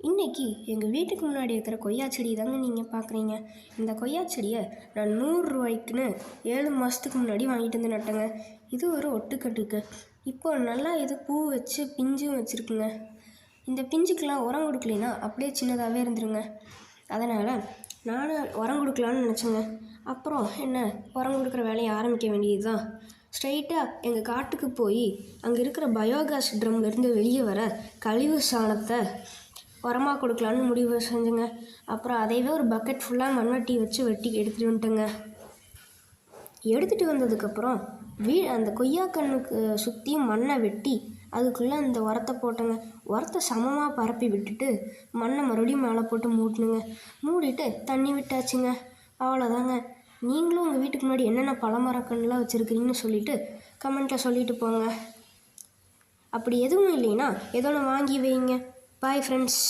இன்னைக்கு எங்கள் வீட்டுக்கு முன்னாடி இருக்கிற கொய்யா செடி தாங்க நீங்கள் பார்க்குறீங்க இந்த கொய்யா செடியை நான் நூறுரூவாய்க்குன்னு ஏழு மாதத்துக்கு முன்னாடி வாங்கிட்டு வந்து நட்டேங்க. இது ஒரு ஒட்டுக்கட்டுக்கு இப்போ நல்லா இது பூ வச்சு பிஞ்சும் வச்சுருக்குங்க. இந்த பிஞ்சுக்கெலாம் உரம் கொடுக்கலைன்னா அப்படியே சின்னதாகவே இருந்துருங்க. அதனால் நானும் உரம் கொடுக்கலான்னு நினச்சேங்க. அப்புறம் என்ன? உரம் கொடுக்குற வேலையை ஆரம்பிக்க வேண்டியது தான் ஸ்ட்ரைட்டாக எங்கள் காட்டுக்கு போய் அங்கே இருக்கிற பயோகேஸ் ட்ரம்லேருந்து வெளியே வர கழிவு சாணத்தை உரமாக கொடுக்கலான்னு முடிவு செஞ்சுங்க. அப்புறம் அதையவே ஒரு பக்கெட் ஃபுல்லாக மண்வெட்டி வச்சு வெட்டி எடுத்துகிட்டு வந்துட்டேங்க. எடுத்துகிட்டு வந்ததுக்கப்புறம் வீ அந்த கொய்யா கண்ணுக்கு சுற்றியும் மண்ணை வெட்டி அதுக்குள்ளே அந்த உரத்தை போட்டேங்க. உரத்தை சமமாக பரப்பி விட்டுட்டு மண்ணை மறுபடியும் மேலே போட்டு மூட்டணுங்க மூடிட்டு தண்ணி விட்டாச்சுங்க. அவ்வளோதாங்க. நீங்களும் உங்கள் வீட்டுக்கு முன்னாடி என்னென்ன பழமரக்கன்னுலாம் வச்சுருக்கிறீங்கன்னு சொல்லிவிட்டு கமெண்ட்டில் சொல்லிட்டு போங்க. அப்படி எதுவும் இல்லைன்னா ஏதோ ஒன்று வாங்கி வைங்க. Bye friends